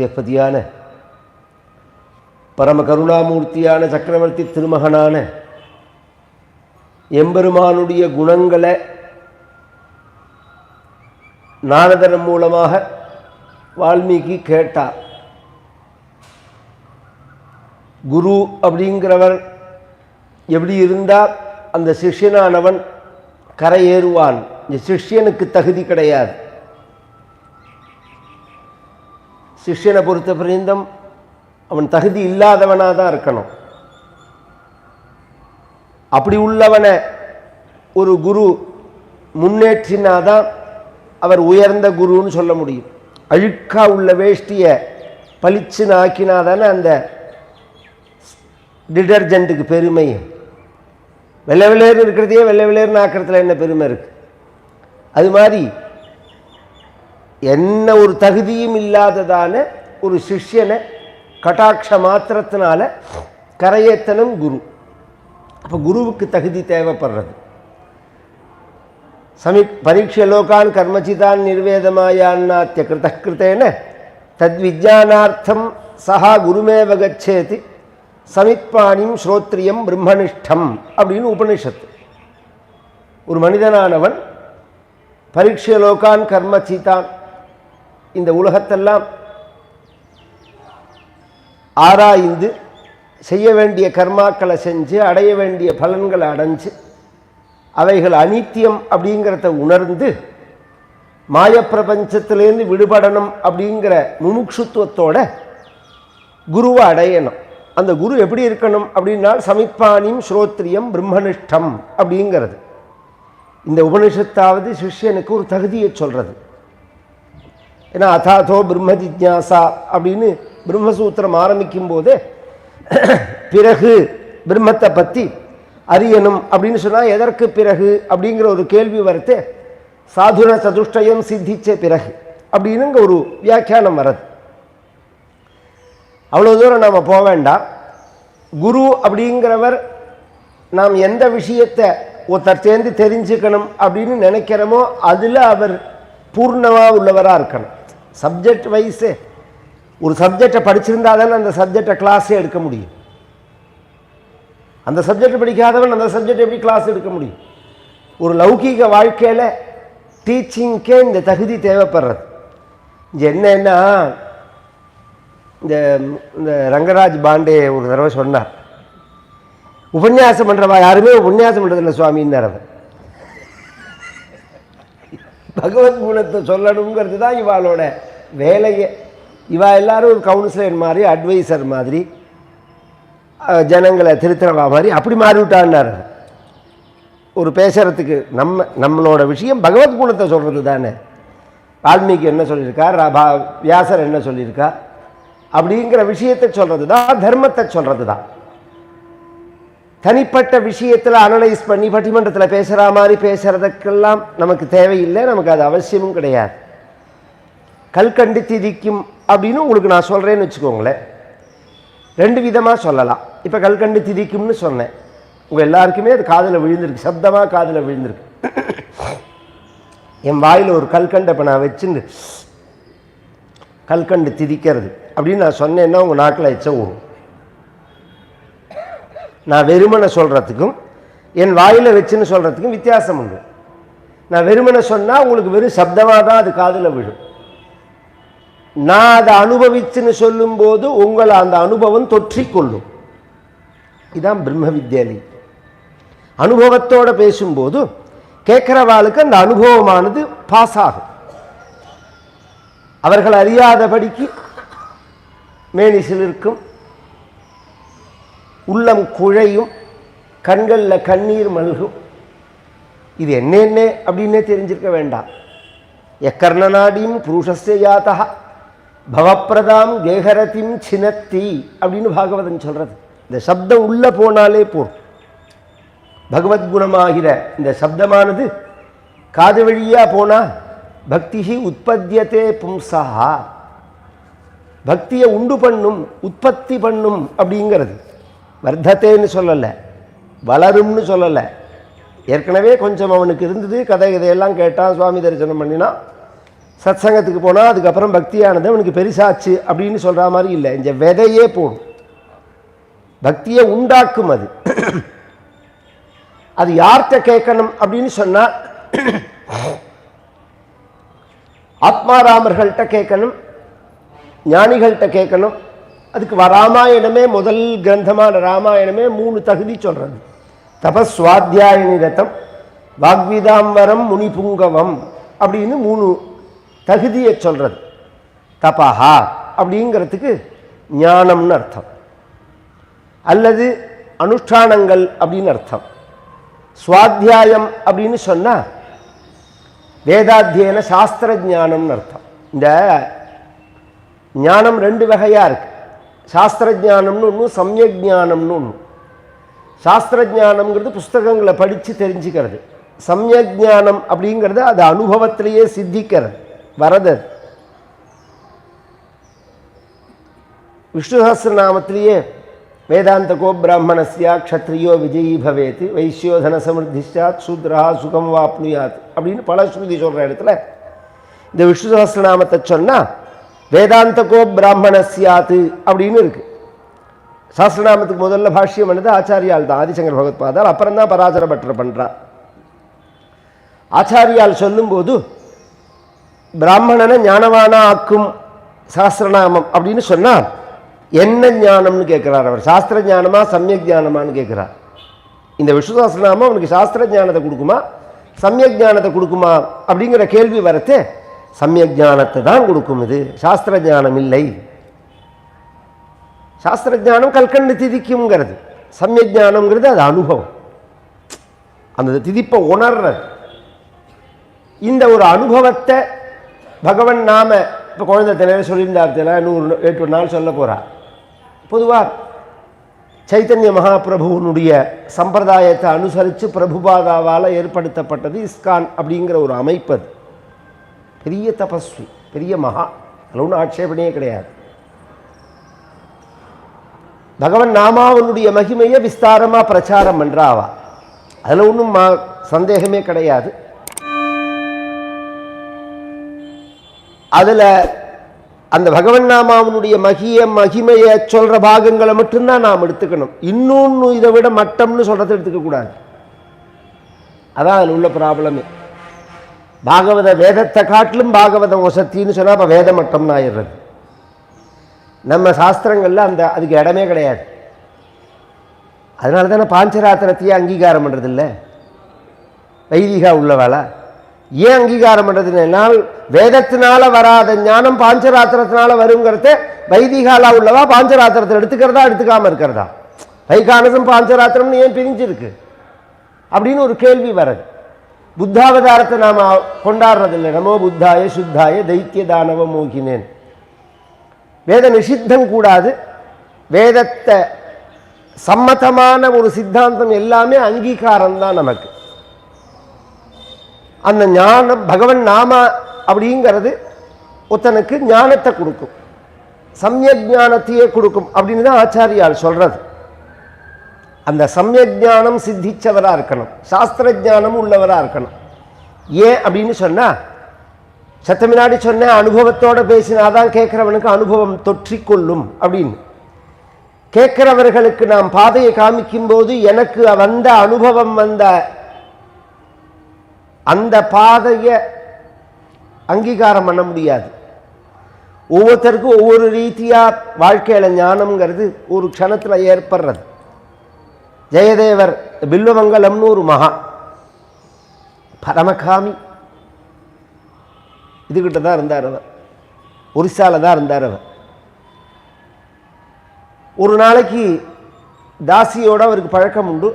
ஸ்ரீபதியான பரம கருணாமூர்த்தியான சக்கரவர்த்தி திருமகனான எம்பெருமானுடைய குணங்களை நாரதன் மூலமாக வால்மீகி கேட்டார். குரு அப்படிங்கிறவர் எப்படி இருந்தால் அந்த சிஷ்யனானவன் கரையேறுவான். இந்த சிஷ்யனுக்கு தகுதி கிடையாது. சிஷ்யனை பொறுத்த பிரிந்தம் அவன் தகுதி இல்லாதவனாக தான் இருக்கணும். அப்படி உள்ளவனை ஒரு குரு முன்னேற்றினாதான் அவர் உயர்ந்த குருன்னு சொல்ல முடியும். அழுக்கா உள்ள வேஷ்டியை பளிச்சுன்னு ஆக்கினாதானே அந்த டிடர்ஜென்ட்டுக்கு பெருமை. வெள்ளை விளையர்னு இருக்கிறதையே வெள்ளை விளையர்னு ஆக்கிறதுல என்ன பெருமை இருக்குது அது மாதிரி என்ன ஒரு தகுதியும் இல்லாததான ஒரு சிஷ்யனை கட்டாட்ச மாத்திரத்தினால கரையேத்தனம் குரு. அப்போ குருவுக்கு தகுதி தேவைப்படுறது. சமி பரீட்ச லோகான் கர்மச்சிதான் நிர்வேதமாயான்னாத்திய கிருத்தகிருத்தேன தத்விஜானார்த்தம் சஹா குருமேவ கச்சேதி சமித்பாணிம் ஸ்ரோத்ரியம் பிரம்மனிஷ்டம் அப்படின்னு உபனிஷத்து. ஒரு மனிதனானவன் பரீட்ச லோகான் கர்மச்சிதான் இந்த உலகத்தெல்லாம் ஆராய்ந்து செய்ய வேண்டிய கர்மாக்களை செஞ்சு அடைய வேண்டிய பலன்களை அடைஞ்சு அவைகள் அனித்தியம் அப்படிங்கிறத உணர்ந்து மாயப்பிரபஞ்சத்திலேருந்து விடுபடணும் அப்படிங்கிற முமுட்சுத்துவத்தோட குருவை அடையணும். அந்த குரு எப்படி இருக்கணும் அப்படின்னா சமித்பானியும் ஸ்ரோத்ரியம் பிரம்மனிஷ்டம் அப்படிங்கிறது. இந்த உபனிஷத்தாவது சிஷ்யனுக்கு ஒரு தகுதியை சொல்கிறது ஏன்னா அதாதோ பிரம்ம ஜிக்ஞாசா அப்படின்னு பிரம்மசூத்திரம் ஆரம்பிக்கும் போதே பிறகு பிரம்மத்தை பற்றி அறியணும் அப்படின்னு சொன்னால் எதற்கு பிறகு அப்படிங்கிற ஒரு கேள்வி வரத்தே சாதுன சதுஷ்டயம் சித்திச்ச பிறகு அப்படின்னுங்க ஒரு வியாக்கியானம் வரது அவ்வளோ தூரம் நாம் போக வேண்டாம். குரு அப்படிங்கிறவர் நாம் எந்த விஷயத்தை ஒருத்தர் சேர்ந்து தெரிஞ்சுக்கணும் அப்படின்னு நினைக்கிறோமோ அதில் அவர் பூர்ணமாக உள்ளவராக இருக்கணும். சப்ஜெக்ட் வைஸு ஒரு சப்ஜெக்டை படிச்சிருந்தா தானே அந்த சப்ஜெக்டை கிளாஸே எடுக்க முடியும். அந்த சப்ஜெக்ட் படிக்காதவன் அந்த சப்ஜெக்ட் எப்படி கிளாஸ் எடுக்க முடியும்? ஒரு லௌகீக வாழ்க்கையில் டீச்சிங்க்கே இந்த தகுதி தேவைப்படுறது. இங்கே என்னன்னா இந்த இந்த ரங்கராஜ் பாண்டே ஒரு தடவை சொன்னார். உபன்யாசம் பண்ணுறவா யாருமே உபன்யாசம் பண்ணுறதில்ல சுவாமின்னார் அவர். பகவத் குணத்தை சொல்லணுங்கிறது தான் இவாளோட வேலையே. இவா எல்லாரும் ஒரு கவுன்சிலர் மாதிரி அட்வைசர் மாதிரி ஜனங்களை திருத்துறவா மாதிரி அப்படி மாறிவிட்டான்னார். ஒரு பேசுகிறதுக்கு நம்ம நம்மளோட விஷயம் பகவத் குணத்தை சொல்கிறது தானே. வால்மீகி என்ன சொல்லியிருக்கார் ராபா வியாசர் என்ன சொல்லியிருக்கா? அப்படிங்கிற விஷயத்தை சொல்கிறது தான் தர்மத்தை சொல்கிறது தான். தனிப்பட்ட விஷயத்தில் அனலைஸ் பண்ணி பட்டிமன்றத்தில் பேசுகிற மாதிரி பேசுகிறதுக்கெல்லாம் நமக்கு தேவையில்லை நமக்கு அது அவசியமும் கிடையாது. கல்கண்டு திதிக்கும் அப்படின்னு உங்களுக்கு நான் சொல்கிறேன்னு வச்சுக்கோங்களேன். ரெண்டு விதமாக சொல்லலாம். இப்போ கல்கண்டு திதிக்கும்னு சொன்னேன். உங்கள் எல்லாருக்குமே அது காதில் விழுந்திருக்கு. சப்தமாக காதில் விழுந்திருக்கு. என் வாயில் ஒரு கல்கண்டை இப்போ நான் வச்சுன்னு கல்கண்டு திதிக்கிறது அப்படின்னு நான் சொன்னேன்னா உங்கள் நாட்டில் எச்ச ஊறும். நான் வெறுமனை சொல்கிறதுக்கும் என் வாயில் வச்சுன்னு சொல்கிறதுக்கும் வித்தியாசம் உண்டு. நான் வெறுமனை சொன்னால் உங்களுக்கு வெறும் சப்தமாக தான் அது காதில் விழும். நான் அதை அனுபவிச்சுன்னு சொல்லும்போது உங்களை அந்த அனுபவம் தொற்றிக்கொள்ளும். இதான் பிரம்ம வித்யாலி அனுபவத்தோட பேசும்போது கேட்குறவாளுக்கு அந்த அனுபவமானது பாஸ் ஆகும் அவர்கள் அறியாதபடிக்கு மேனிசில் இருக்கும் உள்ளம் குழையும் கண்களில் கண்ணீர் மல்கும். இது என்ன என்ன அப்படின்னே தெரிஞ்சிருக்க வேண்டாம். எக்கர்ணநாடியும் புருஷஸ்ய யாத்தா பவப்பிரதாம் கேகரத்தின் சினத்தி அப்படின்னு பாகவதன் சொல்றது. இந்த சப்தம் உள்ள போனாலே போகும் பகவத்குணமாகிற இந்த சப்தமானது காது வழியா போனா பக்தி உற்பத்தியத்தே பும்சா பக்தியை உண்டு பண்ணும் உற்பத்தி பண்ணும் அப்படிங்கிறது. வர்த்தத்தேன்னு சொல்லலை. வளரும்னு சொல்லலை. ஏற்கனவே கொஞ்சம் அவனுக்கு இருந்தது கதை இதையெல்லாம் கேட்டான் சுவாமி தரிசனம் பண்ணினான் சத்சங்கத்துக்கு போனால் அதுக்கப்புறம் பக்தியானது அவனுக்கு பெருசாச்சு அப்படின்னு சொல்கிற மாதிரி இல்லை. இந்த விதையே போடும். பக்தியை உண்டாக்கும் அது. அது யார்கிட்ட கேட்கணும் அப்படின்னு சொன்னால் ஆத்மாராமர்கள்ட்ட கேட்கணும் ஞானிகள்கிட்ட கேட்கணும் அதுக்கு வ- ராமாயணமே முதல் கிரந்தமான ராமாயணமே மூணு தகுதி சொல்கிறது தபஸ்வாத்தியாய நிரதம் வாக்விதாம்பரம் முனிபுங்கவம் அப்படின்னு மூணு தகுதியை சொல்கிறது தபஹா அப்படிங்கிறதுக்கு ஞானம்னு அர்த்தம். அல்லது அனுஷ்டானங்கள் அப்படின்னு அர்த்தம். சுவாத்தியாயம் அப்படின்னு சொன்னால் வேதாத்தியன சாஸ்திர ஞானம்னு அர்த்தம். இந்த ஞானம் ரெண்டு வகையாக இருக்கு. சாஸ்திரஜானம்னு ஒன்று சமயக் ஒன்று சாஸ்திரஜானம்ங்கிறது புஸ்தகங்களை படித்து தெரிஞ்சுக்கிறது. சமயக் ஞானம் அப்படிங்கிறது அது அனுபவத்திலேயே சித்திக்கிறது வரது விஷ்ணு சஹசிரநாமத்திலேயே வேதாந்த கோ பிராமணஸ்யா க்ஷத்ரியோ விஜயி பவேத் வைசியோதன சமிருத்திஷாத் சூத்ரா சுகம் வாப்னுயாத் அப்படின்னு பல ஸ்ருதி சொல்கிற இடத்துல இந்த விஷ்ணு சஹசிரநாமத்தை சொன்னால் வேதாந்த கோ பிராமணஸ்யாத் அப்படின்னு இருக்கு. சாஸ்திரநாமத்துக்கு முதல்ல பாஷ்யம் பண்ணது ஆச்சாரியால் தான் ஆதிசங்கர் பகவத் பாதால் அப்புறம் தான் பராசர பட்டர் பண்ணுறார் ஆச்சாரியால் சொல்லும்போது பிராமணனை ஞானவானா ஆக்கும் சாஸ்திரநாமம் அப்படின்னு சொன்னால் என்ன ஞானம்னு கேட்குறார் அவர்? சாஸ்திர ஞானமா சமயக் ஞானமான்னு கேட்குறார். இந்த விஷ்ணு சாஸ்திரநாமம் அவனுக்கு சாஸ்திர ஞானத்தை கொடுக்குமா சமயக் ஞானத்தை கொடுக்குமா அப்படிங்கிற கேள்வி வரத்தே சமயக் ஞானத்தை தான் கொடுக்கும் இது. சாஸ்திர ஞானம் இல்லை. சாஸ்திர ஞானம் கல்கண்டு திதிக்குங்கிறது சமயக் ஞானம்ங்கிறது அது அனுபவம். அந்த திதிப்பை உணர்றது. இந்த ஒரு அனுபவத்தை பகவன் நாம இப்போ குழந்தை தலைவர் சொல்லியிருந்தார் தெரியல நூறு எட்டு நாள் சொல்ல போகிறார் பொதுவாக சைத்தன்ய மகாபிரபுவனுடைய சம்பிரதாயத்தை அனுசரித்து பிரபுபாதாவால் ஏற்படுத்தப்பட்டது இஸ்கான் அப்படிங்கிற ஒரு அமைப்பு அது. பெரிய தபஸ்வி பெரிய மகா. அதில் ஒன்றும் ஆட்சேபனையே கிடையாது. பகவன் நாமாவனுடைய மகிமையை விஸ்தாரமாக பிரச்சாரம் பண்ணுறாவா அதில் ஒன்றும் மா சந்தேகமே கிடையாது. அதில் அந்த பகவன் நாமாவனுடைய மகிய மகிமையை சொல்கிற பாகங்களை மட்டும்தான் நாம் எடுத்துக்கணும். இன்னொன்று இதை விட மட்டம்னு சொல்கிறத எடுத்துக்கக்கூடாது. அதான் அதில் உள்ள ப்ராப்ளமே பாகவத வேதத்தை காட்டிலும் பாகவதம் ஒசத்தின்னு சொன்னால் அப்போ வேத மட்டம்னு ஆயிடுறது. நம்ம சாஸ்திரங்களில் அந்த அதுக்கு இடமே கிடையாது. அதனால தானே பாஞ்சராத்திரத்தையே அங்கீகாரம் பண்ணுறதில்ல வைதிகா உள்ளவாளா? ஏன் அங்கீகாரம் பண்ணுறதுனால் வேதத்தினால வராத ஞானம் பாஞ்சராத்திரத்தினால வருங்கிறத வைதிகாலா உள்ளவா பாஞ்சராத்திரத்தில் எடுத்துக்கிறதா எடுத்துக்காம இருக்கிறதா? வைகானசம் பாஞ்சராத்திரம்னு ஏன் பிரிஞ்சிருக்கு? அப்படின்னு ஒரு கேள்வி வருது புத்தாவதாரத்தை நாம் கொண்டாடுறதில்லை. நமோ புத்தாய சுத்தாய தைத்திய தானவ மோகினேன். வேத நிஷித்தம் கூடாது. வேதத்தை சம்மதமான ஒரு சித்தாந்தம் எல்லாமே அங்கீகாரம் தான் நமக்கு. அந்த ஞானம் பகவன் நாம அப்படிங்கிறது ஒருத்தனுக்கு ஞானத்தை கொடுக்கும். சமய ஞானத்தையே கொடுக்கும் அப்படின்னு தான் ஆச்சாரியால் சொல்றது. அந்த சமயஜானம் ஞானம் சித்திச்சவராக இருக்கணும். சாஸ்திர ஞானம் உள்ளவராக இருக்கணும். ஏன் அப்படின்னு சொன்னால் சத்த முன்னாடி சொன்னேன் அனுபவத்தோட பேசினாதான் கேட்குறவனுக்கு அனுபவம் தொற்றிக்கொள்ளும் அப்படின்னு. கேட்கிறவர்களுக்கு நாம் பாதையை காமிக்கும்போது எனக்கு வந்த அனுபவம் வந்த அந்த பாதையை அங்கீகாரம் பண்ண முடியாது. ஒவ்வொருத்தருக்கும் ஒவ்வொரு ரீதியாக வாழ்க்கையில் ஞானம்ங்கிறது ஒரு க்ஷணத்தில் ஏற்படுறது. ஜெயதேவர் பில்வமங்கலம்னு ஒரு மகா. பரமகாமி. இதுகிட்ட தான் இருந்தார் அவர். ஒரிசால தான் இருந்தார் அவர். ஒரு நாளைக்கு தாசியோட அவருக்கு பழக்கம் உண்டு.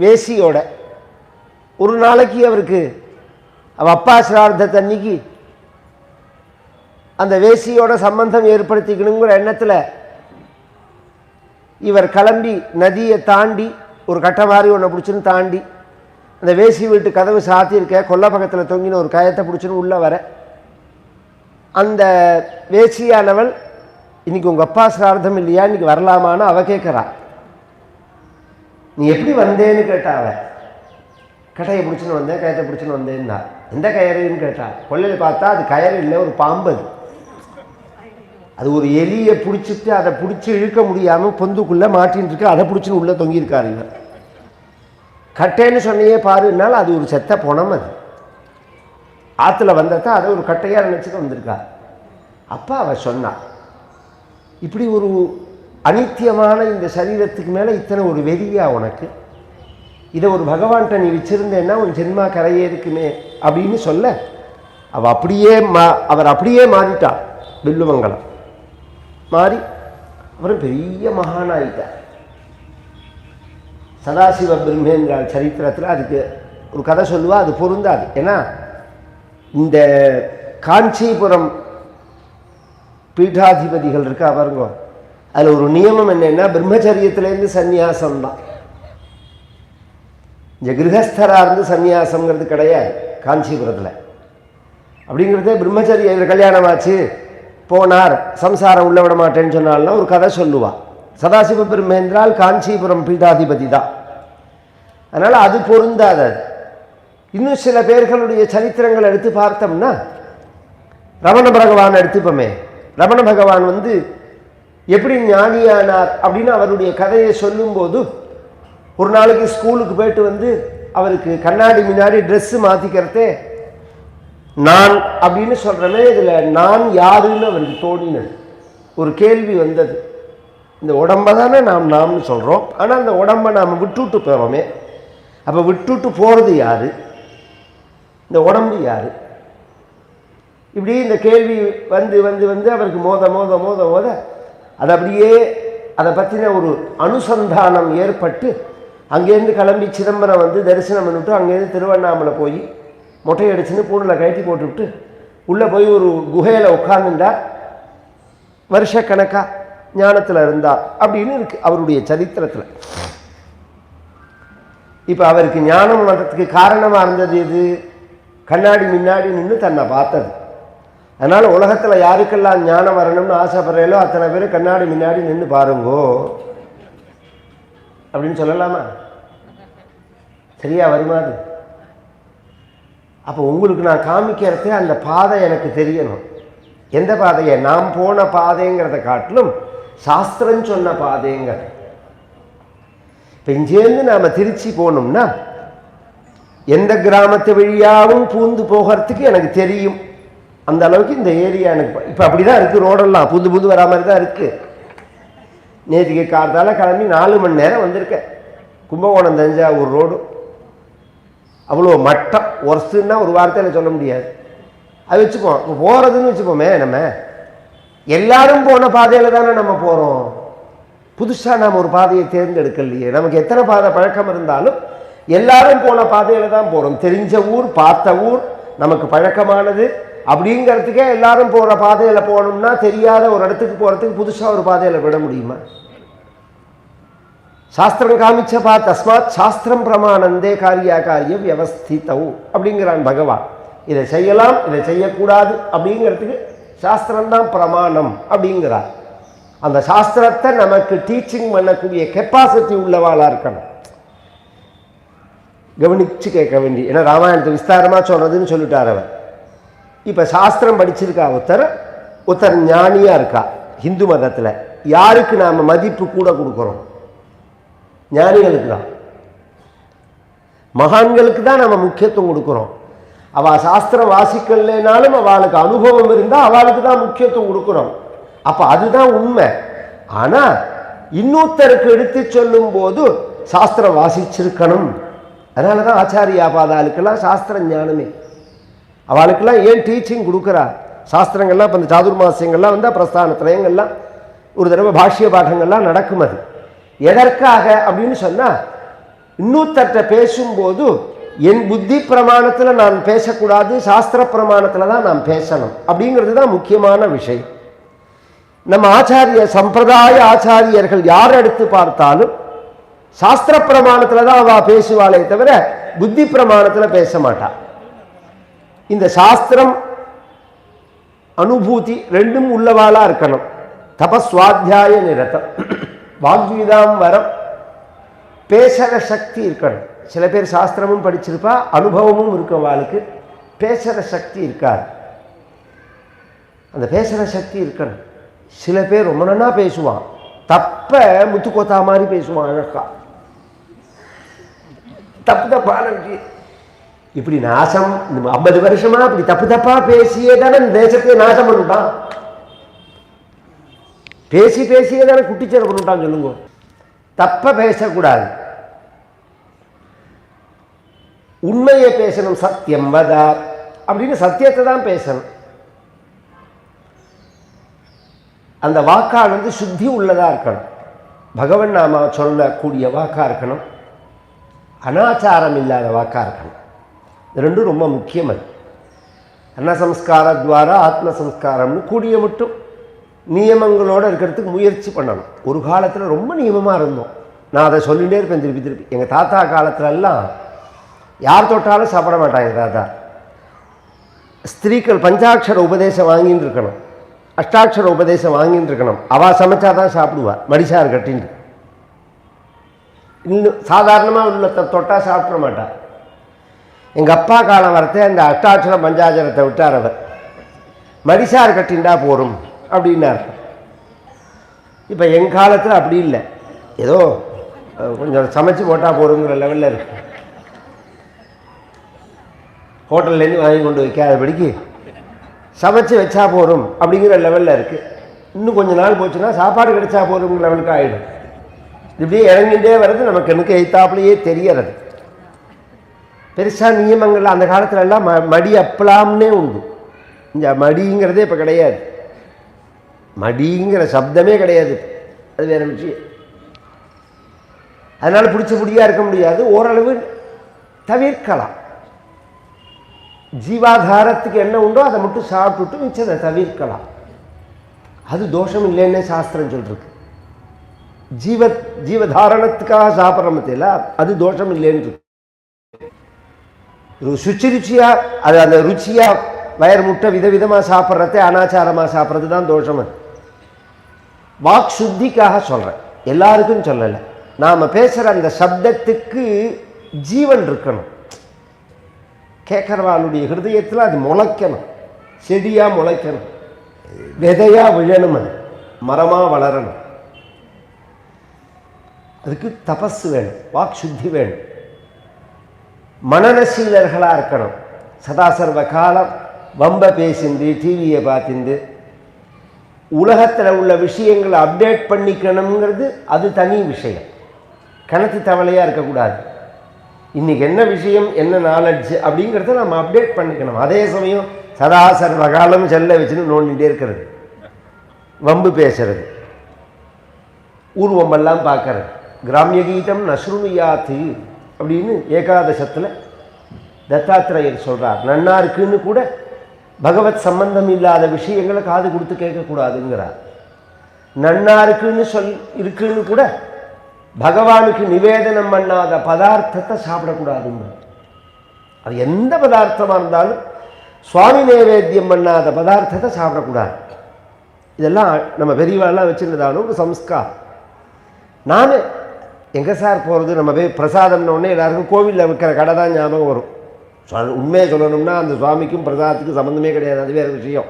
வேசியோட. ஒரு நாளைக்கு அவருக்கு அவ அப்பா சிரார்த்தத்தை அன்னைக்கு அந்த வேசியோட சம்பந்தம் ஏற்படுத்திக்கணுங்கிற எண்ணத்தில் இவர் கிளம்பி நதியை தாண்டி ஒரு கட்டை மாதிரி ஒன்றை பிடிச்சின்னு தாண்டி அந்த வேசி வீட்டு கதவு சாத்தியிருக்க கொல்லை பக்கத்தில் தொங்கின ஒரு கயத்தை பிடிச்சின்னு உள்ளே வர அந்த வேசியானவள் இன்றைக்கி உங்கள் அப்பா சிரார்த்தம் இல்லையா? இன்னைக்கு வரலாமான்னு அவ கேட்குறா நீ எப்படி வந்தேன்னு கேட்டா அவ? கட்டையை பிடிச்சின்னு வந்தேன் கயத்தை பிடிச்சின்னு வந்தேன்னா. எந்த கயறுன்னு கேட்டா? கொள்ளையில் பார்த்தா அது கயறு இல்லை ஒரு பாம்பு அது. அது ஒரு எலியை பிடிச்சிட்டு அதை பிடிச்சி இழுக்க முடியாமல் பொந்துக்குள்ளே மாட்டின்னு இருக்கு. அதை பிடிச்சின்னு உள்ளே தொங்கியிருக்காரு இவர். கட்டைன்னு சொன்னையே பாருனால அது ஒரு செத்த போனம் அது. ஆற்றுல வந்ததை அதை ஒரு கட்டையாக நினச்சிட்டு வந்திருக்கா அப்பா அவள் சொன்னாள் இப்படி ஒரு அனித்தியமான இந்த சரீரத்துக்கு மேலே இத்தனை ஒரு வெறியா உனக்கு? இதை ஒரு பகவான்கிட்ட நீ வச்சிருந்தேன்னா உன் ஜென்மா கரையே இருக்குமே அப்படின்னு சொல்ல அவள் அப்படியே மா அவர் அப்படியே மாறிட்டார். வில்லுவங்கலம். மாறி அப்புறம் பெரிய மகானாயிட்டார். சதாசிவ பிரம்மேந்திரால் சரித்திரத்தில் அதுக்கு ஒரு கதை சொல்லுவா அது பொருந்தாது. ஏன்னா இந்த காஞ்சிபுரம் பீட்டாதிபதிகள் இருக்கா பாருங்க. அதில் ஒரு நியமம் என்னன்னா பிரம்மச்சரியத்திலேருந்து சந்நியாசம் தான். இந்த கிரகஸ்தராக இருந்து சந்நியாசம்ங்கிறது கிடையாது காஞ்சிபுரத்தில். அப்படிங்கிறதே பிரம்மச்சரிய கல்யாணமாச்சு. கல்யாணம் ஆச்சு போனார் சம்சாரம் உள்ள விட மாட்டேன்னு சொன்னாலும் ஒரு கதை சொல்லுவாள் சதாசிவ பெருமேந்திரால் காஞ்சிபுரம் பீடாதிபதி தான். அதனால் அது பொருந்தாத. இன்னும் சில பேர்களுடைய சரித்திரங்கள் எடுத்து பார்த்தோம்னா ரமண பகவான் எடுத்துப்போமே. ரமண பகவான் வந்து எப்படி ஞானியானார் அப்படின்னு அவருடைய கதையை சொல்லும்போது ஒரு நாளைக்கு ஸ்கூலுக்கு போயிட்டு வந்து அவருக்கு கண்ணாடி முன்னாடி ட்ரெஸ்ஸு மாற்றிக்கிறதே நான் அப்படின்னு சொல்கிறமே இதில் நான் யாருன்னு அவருக்கு தோணினது ஒரு கேள்வி வந்தது. இந்த உடம்பை தானே நாம் நாம்னு சொல்கிறோம் ஆனால் அந்த உடம்பை நாம் விட்டுட்டு போகிறோமே அப்போ விட்டுட்டு போகிறது யார்? இந்த உடம்பு யார்? இப்படி இந்த கேள்வி வந்து வந்து வந்து அவருக்கு மோத மோத மோத மோத அது அப்படியே அதை பற்றின ஒரு அனுசந்தானம் ஏற்பட்டு அங்கேருந்து கிளம்பி சிதம்பரம் வந்து தரிசனம் பண்ணிவிட்டு அங்கேருந்து திருவண்ணாமலை போய் மொட்டை அடிச்சுன்னு பூணில் கழட்டி போட்டுவிட்டு உள்ளே போய் ஒரு குகையில் உட்கார்ந்துட்டார் வருஷக்கணக்காக ஞானத்தில் இருந்தார் அப்படின்னு இருக்கு அவருடைய சரித்திரத்தில். இப்போ அவருக்கு ஞானம் வர்றதுக்கு காரணமாக இருந்தது எது? கண்ணாடி முன்னாடி நின்று தன்னை பார்த்தது. அதனால் உலகத்தில் யாருக்கெல்லாம் ஞானம் வரணும்னு ஆசைப்படுறீங்களோ அத்தனை பேர் கண்ணாடி முன்னாடி நின்று பாருங்கோ. அப்படின்னு சொல்லலாமா? சரியா வருமா அது? அப்போ உங்களுக்கு நான் காமிக்கிறதே அந்த பாதை எனக்கு தெரியணும். எந்த பாதையை? நாம் போன பாதைங்கிறத காட்டிலும் சாஸ்திரம் சொன்ன பாதைங்கிறது. இப்போ இங்கேருந்து நாம் திருச்சி போனோம்னா எந்த கிராமத்து வழியாகவும் பூந்து போகிறதுக்கு எனக்கு தெரியும். அந்த அளவுக்கு இந்த ஏரியா எனக்கு இப்போ அப்படி தான் இருக்குது ரோடெல்லாம். புது புது வரா மாதிரி தான் இருக்குது நேற்றுக்கு கார்த்தால கிளம்பி நாலு மணி நேரம் வந்திருக்கேன். கும்பகோணம் தஞ்சாவூர் ரோடு. அவ்வளோ மட்டம் ஒர்ஸுன்னா ஒரு வார்த்தையில் சொல்ல முடியாது. அது வச்சுப்போம் இப்போ போகிறதுன்னு வச்சுப்போமே நம்ம. எல்லாரும் போன பாதையில் தானே நம்ம போகிறோம் புதுசாக நாம் ஒரு பாதையை தேர்ந்தெடுக்கலையே. நமக்கு எத்தனை பாதை பழக்கம் இருந்தாலும் எல்லாரும் போன பாதையில் தான் போகிறோம் தெரிஞ்ச ஊர் பார்த்த ஊர் நமக்கு பழக்கமானது அப்படிங்கிறதுக்கே எல்லாரும் போகிற பாதையில் போகணும்னா தெரியாத ஒரு இடத்துக்கு போகிறதுக்கு புதுசாக ஒரு பாதையில் விட முடியுமா? சாஸ்திரம் காமிச்ச தஸ்மாத் சாஸ்திரம் பிரமாணந்தே காரியா காரிய வியவஸ்திதவு அப்படிங்கிறான் பகவான். இதை செய்யலாம் இதை செய்யக்கூடாது அப்படிங்கிறதுக்கு சாஸ்திரம்தான் பிரமாணம் அப்படிங்கிறார். அந்த சாஸ்திரத்தை நமக்கு டீச்சிங் பண்ணக்கூடிய கெப்பாசிட்டி உள்ளவாளாக இருக்கணும். கவனிச்சு கேட்க வேண்டி ஏன்னா ராமாயணத்தை விஸ்தாரமாக சொல்கிறதுன்னு சொல்லிட்டார் அவர். இப்போ சாஸ்திரம் படிச்சிருக்கா ஒருத்தர் ஒருத்தர் ஞானியாக இருக்கா? ஹிந்து மதத்தில். யாருக்கு நாம் மதிப்பு கூட கொடுக்குறோம்? ஞானிகளுக்கு தான் மகான்களுக்கு தான் நம்ம முக்கியத்துவம் கொடுக்குறோம். அவள் சாஸ்திரம் வாசிக்கலைனாலும் அவளுக்கு அனுபவம் இருந்தால் அவளுக்கு தான் முக்கியத்துவம் கொடுக்குறோம். அப்போ அதுதான் உண்மை. ஆனால் இன்னொருத்தருக்கு எடுத்து சொல்லும் போது சாஸ்திரம் வாசிச்சிருக்கணும். அதனால தான் ஆச்சாரியா பாதாளுக்கெல்லாம் சாஸ்திர ஞானமே. அவளுக்கெல்லாம் ஏன் டீச்சிங் கொடுக்குறா? சாஸ்திரங்கள்லாம் இப்போ இந்த சாதுர்மாசியங்கள்லாம் வந்தால் பிரஸ்தானத்திரயங்கள்லாம் ஒரு தடவை பாஷ்ய பாடங்கள்லாம் நடக்கும் அது எதற்காக அப்படின்னு சொன்னால் இன்னொருத்தர்கிட்ட பேசும்போது என் புத்தி பிரமாணத்தில் நான் பேசக்கூடாது சாஸ்திர பிரமாணத்தில் தான் நான் பேசணும். அப்படிங்கிறது தான் முக்கியமான விஷயம். நம்ம ஆச்சாரிய சம்பிரதாய ஆச்சாரியர்கள் யார் எடுத்து பார்த்தாலும் சாஸ்திர பிரமாணத்தில் தான் அவள் பேசுவாளே தவிர புத்தி பிரமாணத்தில் பேச மாட்டா. இந்த சாஸ்திரம் அனுபூதி ரெண்டும் உள்ளவாளாக இருக்கணும். தபஸ்வாத்தியாய நிரத்தம் வாக்வீதாம் வரம். பேசுகிற சக்தி இருக்கணும். சில பேர் சாஸ்திரமும் படிச்சிருப்பா அனுபவமும் இருக்கும் அவளுக்கு. பேசுகிற சக்தி இருக்காது. அந்த பேசுகிற சக்தி இருக்கணும். சில பேர் ரொம்ப நன்னா பேசுவான் தப்ப முத்து கொத்தா மாதிரி பேசுவான் அழகா. தப்பு தப்பான விஷயம் இப்படி நாசம் இந்த ஐம்பது வருஷமா இப்படி தப்பு தப்பா பேசியே தானே இந்த தேசத்தை நாசம் பண்ணிட்டான் பேசி பேசியே தானே குட்டிச்சேர பண்ணிட்டான் சொல்லுங்க. தப்ப பேசக்கூடாது. உண்மையை பேசணும் சத்தியம் வதா. அப்படின்னு சத்தியத்தை தான் பேசணும். அந்த வாக்கால் வந்து சுத்தி உள்ளதா இருக்கணும். பகவன் நாம சொல்லக்கூடிய வாக்கா இருக்கணும். அனாச்சாரம் இல்லாத வாக்கா இருக்கணும். இது ரெண்டும் ரொம்ப முக்கியம் அது. அன்னசம்ஸ்கார துவாரா ஆத்ம சம்ஸ்காரம்னு கூடிய மட்டும். நியமங்களோடு இருக்கிறதுக்கு முயற்சி பண்ணணும். ஒரு காலத்தில் ரொம்ப நியமமாக இருந்தோம். நான் அதை சொல்லிகிட்டே இருப்பேன் திருப்பி திருப்பி. எங்கள் தாத்தா காலத்துலலாம் யார் தொட்டாலும் சாப்பிட மாட்டாங்க தாத்தா. ஸ்திரீக்கள் பஞ்சாட்சர உபதேசம் வாங்கின்னு இருக்கணும். அஷ்டாட்சர உபதேசம் வாங்கின்னு இருக்கணும். அவள் சமைச்சா தான் சாப்பிடுவா. மடிசார் கட்டின்னு. இன்னும் சாதாரணமாக உள்ள தொட்டால் சாப்பிட மாட்டா. எங்கள் அப்பா காலம் வரத்தே அந்த அஷ்டாட்சர பஞ்சாட்சரத்தை விட்டார் அவர். மடிசார் கட்டின்டா போரும். அப்படின்னார். இப்போ எங்கள் காலத்தில் அப்படி இல்லை. ஏதோ கொஞ்சம் சமைச்சு போட்டால் போகிறோங்கிற லெவலில் இருக்கு. ஹோட்டல்லேருந்து வாங்கி கொண்டு வைக்காதபடிக்கு சமைச்சு வச்சா போதும் அப்படிங்கிற லெவலில் இருக்குது இன்னும் கொஞ்ச நாள் போச்சுன்னா சாப்பாடு கிடைச்சா போகிறோங்கிற லெவலுக்கு ஆகிடும் இப்படியே இறங்கிட்டே வர்றது நமக்கு எனக்கு எய்த்தாப்புலையே தெரியறது. பெருசாக நியமங்கள் அந்த காலத்துலலாம் ம மடி அப்பலாம்னே உண்டு. இந்த மடிங்கிறதே இப்போ கிடையாது. மடிங்கிற சப்தமே கிடையாது. அது வேற விஷயம். அதனால் பிடிச்சபடியாக இருக்க முடியாது. ஓரளவு தவிர்க்கலாம். ஜீவாதாரத்துக்கு என்ன உண்டோ அதை மட்டும் சாப்பிட்டுட்டு மிச்சத்தை தவிர்க்கலாம். அது தோஷம் இல்லைன்னு சாஸ்திரம் சொல்லிருக்கு ஜீவ ஜீவதாரணத்துக்காக சாப்பிட்ற மத்தியில் அது தோஷம் இல்லைன்னு இருக்கு. ரு- சுச்சி ருச்சியா அது அந்த ருச்சியா வயர் முட்டை விதவிதமாக சாப்பிட்றதே அனாச்சாரமாக சாப்பிட்றது தான் தோஷம். அது வாக் சுத்திக்காக சொல்கிறேன் எல்லாருக்கும் சொல்லலை. நாம் பேசுகிற அந்த சப்தத்துக்கு ஜீவன் இருக்கணும். கேட்குறவாளுடைய ஹிருதயத்தில் அது முளைக்கணும். செடியாக முளைக்கணும். விதையாக விழணும் அது. மரமாக வளரணும். அதுக்கு தபஸ் வேணும். வாக் சுத்தி வேணும். மனநசீலர்களாக இருக்கணும். சதாசர்வ காலம் வம்ப பேசிந்து டிவியை பார்த்துண்டு உலகத்தில் உள்ள விஷயங்களை அப்டேட் பண்ணிக்கணுங்கிறது அது தனி விஷயம். கணக்கு தவளையாக இருக்கக்கூடாது. இன்னைக்கு என்ன விஷயம் என்ன நாலெட்ஜ் அப்படிங்கிறத நம்ம அப்டேட் பண்ணிக்கணும். அதே சமயம் சதா சர்வகாலம் செல்ல வச்சுன்னு நோண்டிகிட்டே இருக்கிறது. வம்பு பேசுறது. ஊர்வம்பெல்லாம் பார்க்கறது. கிராமிய கீதம் நஸ்ருமியாத்து அப்படின்னு ஏகாதசத்தில் தத்தாத்திரேயர் சொல்கிறார் நன்னா இருக்குன்னு கூட பகவத் சம்பந்தம் இல்லாத விஷயங்களை காது கொடுத்து கேட்கக்கூடாதுங்கிறார். நன்னா இருக்குன்னு சொல் இருக்குன்னு கூட பகவானுக்கு நிவேதனம் பண்ணாத பதார்த்தத்தை சாப்பிடக்கூடாதுங்க அது எந்த பதார்த்தமாக இருந்தாலும் சுவாமி நைவேத்தியம் பண்ணாத பதார்த்தத்தை சாப்பிடக்கூடாது. இதெல்லாம் நம்ம பெரியவாள்லாம் வச்சுருந்தாலும் ஒரு சம்ஸ்காரம். நான் எங்கே சார் போகிறது நம்ம போய் பிரசாதம்னு உடனே எல்லாருக்கும் கோவிலில் விற்கிற கடை தான் ஞாபகம் வரும். உண்மையை சொல்லணும்னா அந்த சுவாமிக்கும் பிரசாதத்துக்கும் சம்மந்தமே கிடையாது. அது வேறு விஷயம்.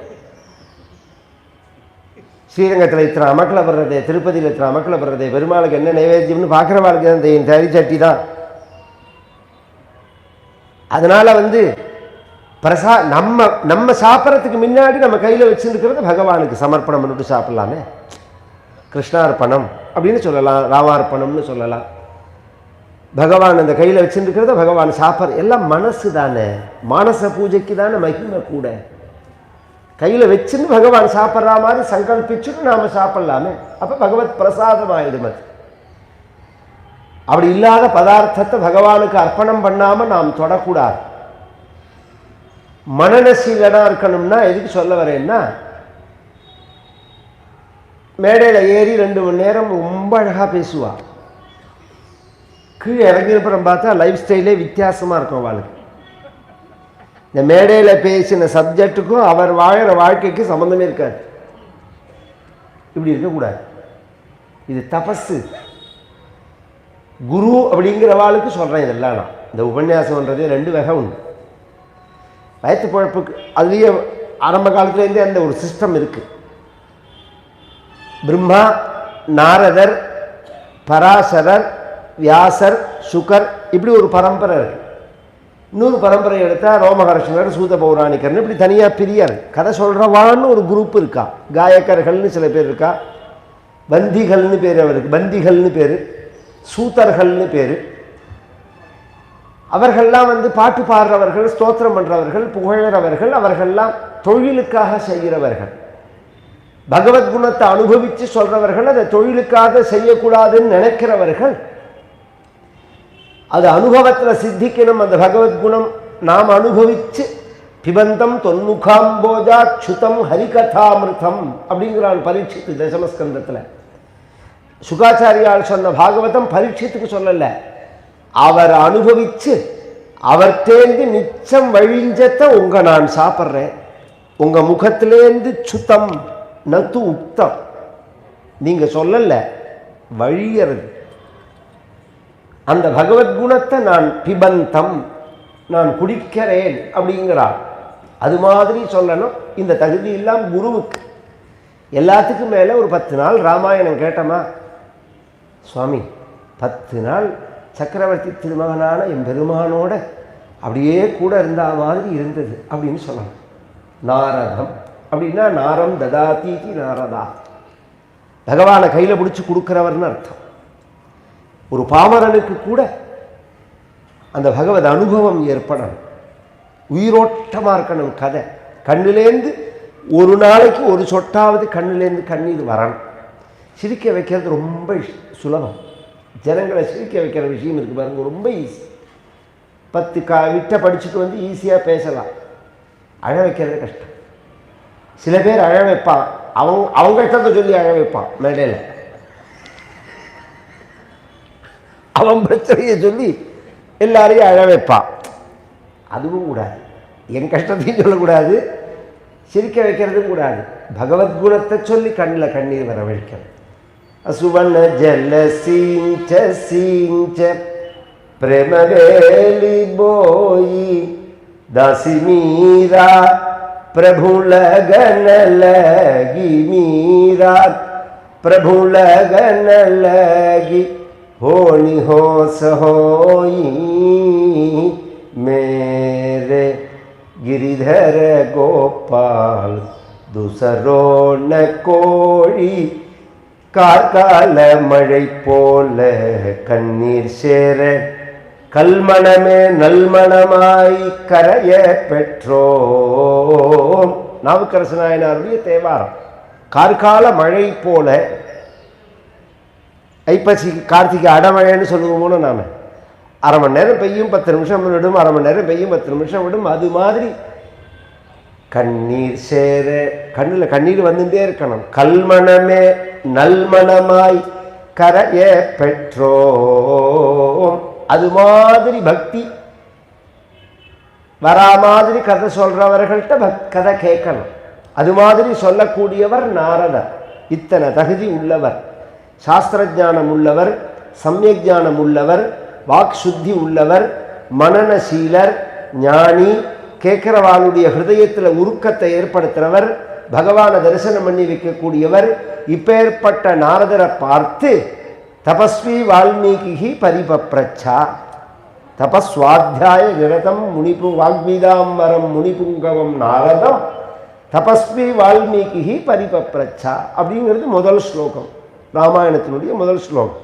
ஸ்ரீரங்கத்தில் இத்தனை அமக்கலை படுறதே திருப்பதியில் இத்தனை அமக்களை படுறதே பெருமாளுக்கு என்ன நைவேத்தியம்னு பார்க்குறவாளுக்கு அந்த தெரியும். தறி சட்டி தான். அதனால் வந்து பிரசா நம்ம நம்ம சாப்பிட்றதுக்கு முன்னாடி நம்ம கையில் வச்சுருக்கிறது பகவானுக்கு சமர்ப்பணம் பண்ணிட்டு சாப்பிட்லாமே. கிருஷ்ணார்ப்பணம் அப்படின்னு சொல்லலாம் ராமார்ப்பணம்னு சொல்லலாம். பகவான் அந்த கையில் வச்சுருக்கிறத பகவான் சாப்பிட்ற எல்லாம் மனசு தானே. மானச பூஜைக்கு தானே மகிமை கூட. கையில் வச்சுன்னு பகவான் சாப்பிட்ற மாதிரி சங்கல்பிச்சுன்னு நாம் சாப்பிட்லாமே. அப்போ பகவத் பிரசாதம் ஆயிடும் அது. அப்படி இல்லாத பதார்த்தத்தை பகவானுக்கு அர்ப்பணம் பண்ணாமல் நாம் தொடக்கூடாது. மனநசீலனாக இருக்கணும்னா எதுக்கு சொல்ல வரேன்னா மேடையில் ஏறி ரெண்டு மணி நேரம் ரொம்ப அழகாக பேசுவா. கீழே இறங்கினப்புறம் பார்த்தா லைஃப் ஸ்டைலே வித்தியாசமாக இருக்கும் அவளுக்கு. இந்த மேடையில் பேசின சப்ஜெக்ட்டுக்கும் அவர் வாழ்கிற வாழ்க்கைக்கு சம்மந்தமே இருக்காது. இப்படி இருக்கக்கூடாது. இது தபஸு குரு அப்படிங்கிறவாளுக்கு சொல்கிறேன் இதெல்லாம் நான். இந்த உபன்யாசம்ன்றது ரெண்டு வகை உண்டு. வயத்து பழப்புக்கு அதுலேயே ஆரம்ப காலத்துலேருந்தே அந்த ஒரு சிஸ்டம் இருக்குது பிரம்மா நாரதர் பராசரர் வியாசர் சுகர் இப்படி ஒரு பரம்பரை இன்னொரு பரம்பரை எடுத்தால் ரோமஹர்ஷனர் சூத பௌராணிகர்னு இப்படி தனியாக பிரியார் கதை சொல்கிறவான்னு ஒரு குரூப் இருக்கா. காயக்கர்கள்னு சில பேர் இருக்கா. பந்திகள்னு பேர் அவருக்கு. பந்திகள்னு பேர். சூத்தர்கள்னு பேர். அவர்கள்லாம் வந்து பாட்டு பாடுறவர்கள் ஸ்தோத்திரம் பண்ணுறவர்கள் புகழறவர்கள் அவர்கள்லாம் தொழிலுக்காக செய்கிறவர்கள். பகவத் குணத்தை அனுபவித்து சொல்கிறவர்கள் அதை தொழிலுக்காக செய்யக்கூடாதுன்னு நினைக்கிறவர்கள் அது அனுபவத்தில் சித்திக்கணும் அந்த பகவத் குணம் நாம் அனுபவித்து பிபந்தம் தொன்முகாம்போஜா க்ஷுதம் ஹரிகதாமிருதம் அப்படிங்கிறான் பரீட்சித்து தசமஸ்கந்தத்தில். சுகாச்சாரியால் சொன்ன பாகவதம் பரீட்சித்துக்கு சொல்லலை. அவர் அனுபவித்து அவர்கிட்டேந்து நிச்சம் வழிஞ்சத்தை உங்க நான் சாப்பிட்றேன். உங்கள் முகத்திலேருந்து சுத்தம் நத்து உக்தம் நீங்கள் சொல்லலை வழியறது. அந்த பகவத் குணத்தை நான் பிபந்தம் நான் குடிக்கிறேன் அப்படிங்கிறார். அது மாதிரி சொல்லணும். இந்த தகுதி எல்லாம் குருவுக்கு. எல்லாத்துக்கும் மேலே ஒரு பத்து நாள் ராமாயணம் கேட்டோமா? சுவாமி பத்து நாள் சக்கரவர்த்தி திருமகனான என் பெருமானோட அப்படியே கூட இருந்த மாதிரி இருந்தது அப்படின்னு சொல்லணும். நாரதம். அப்படின்னா நாரம் ததாதீதி நாரதா. பகவானை கையில் பிடிச்சி கொடுக்குறவர்னு அர்த்தம். ஒரு பாமரனுக்கு கூட அந்த பகவத் அனுபவம் ஏற்படணும். உயிரோட்டமாக இருக்கணும் கதை. கண்ணிலேருந்து ஒரு நாளைக்கு ஒரு சொட்டாவது கண்ணிலேருந்து கண்ணீர் வரணும். சிரிக்க வைக்கிறது ரொம்ப சுலபம். ஜனங்களை சிரிக்க வைக்கிற விஷயம் இருக்குது பாருங்க ரொம்ப ஈஸி பத்து கா விட்ட படிச்சுட்டு வந்து ஈஸியாக பேசலாம். அழ வைக்கிறது கஷ்டம். சில பேர் அழ வைப்பான். அவங்க அவங்க கஷ்டத்தை சொல்லி அழ வைப்பான் மேடையில். அவன் பிரச்சனையை சொல்லி எல்லாரையும் அழ வைப்பான். அதுவும் கூடாது. என் கஷ்டத்தையும் சொல்லக்கூடாது. சிரிக்க வைக்கிறதும் கூடாது. பகவத்குணத்தை சொல்லி கண்ணில் கண்ணீர் வர வைக்கணும். அசுவன ஜல சீஞ்ச சீஞ்ச பிரேமவேலி போயி தாசி மீரா பிரபு லகன होनी होश होई मेरे गिरिधर गोपाल दूसरो न कोई கார்கால மழை போல கண்ணீர் சேர கல்மணமே நல்மணமாய் கரைய பெற்றோம் நாவுக்கரசு நாயனாருடைய தேவாரம் கார்கால மழை போல ஐப்பசி கார்த்திகை அடமழைன்னு சொல்லுவோம்னு நாம. அரை மணி நேரம் பெய்யும் பத்து நிமிஷம் விடும் அரை மணி நேரம் பெய்யும் பத்து நிமிஷம் விடும் அது மாதிரி கண்ணீர் சேர கண்ணில் கண்ணீர் வந்துட்டே இருக்கணும். கல்மணமே நல்மணமாய் கரைய பெற்றோம். அது மாதிரி பக்தி. வரா மாதிரி கதை சொல்கிறவர்கள்ட்ட பக் கதை கேட்கணும். அது மாதிரி சொல்லக்கூடியவர் நாரதர். இத்தனை தகுதி உள்ளவர். சாஸ்திர ஞானம் உள்ளவர் சமயக் ஞானம் உள்ளவர் வாக் சுத்தி உள்ளவர் மனநசீலர் ஞானி கேக்கரவாளுடைய ஹிருதயத்தில் உருக்கத்தை ஏற்படுத்துகிறவர் பகவானை தரிசனம் பண்ணி வைக்கக்கூடியவர் இப்பேற்பட்ட நாரதரை பார்த்து தபஸ்வி வால்மீகி பரிபப்ரச்சா. தபஸ்வாத்தியாய நிரதம் முனிபு வாக்மீதாம்பரம் முனிபுங்கவம் நாரதம் தபஸ்வி வால்மீகி பரிபப்ரச்சா அப்படிங்கிறது முதல் ஸ்லோகம். ராமாயணத்தினுடைய முதல் ஸ்லோகம்.